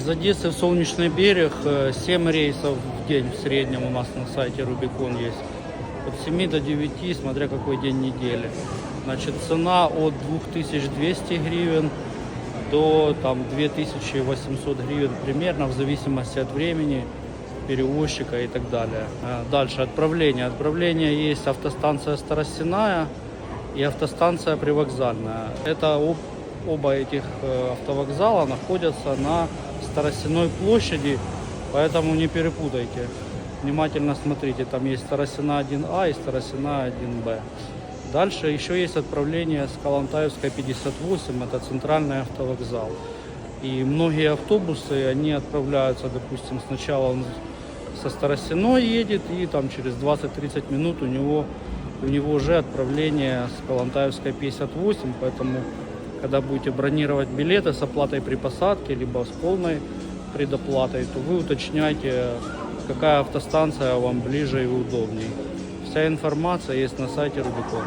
Из Одессы в Солнечный берег 7 рейсов в день в среднем у нас на сайте Рубикон есть. От 7 до 9, смотря какой день недели. Значит, цена от 2200 гривен до там 2800 гривен примерно, в зависимости от времени перевозчика и так далее. Э, Дальше отправление. Отправление есть автостанция Старостяная и автостанция Привокзальная. Это оба этих э, автовокзала находятся на Старостяной площади, поэтому не перепутайте. Внимательно смотрите, там есть Старостяна 1А и Старостяна 1Б. Дальше еще есть отправление с Калантаевской 58, это центральный автовокзал. И многие автобусы, они отправляются, допустим, сначала он со Старостяной едет, и там через 20-30 минут у него, у него уже отправление с Калантаевской 58, поэтому когда будете бронировать билеты с оплатой при посадке, либо с полной предоплатой, то вы уточняйте, какая автостанция вам ближе и удобнее. Вся информация есть на сайте Рубикон.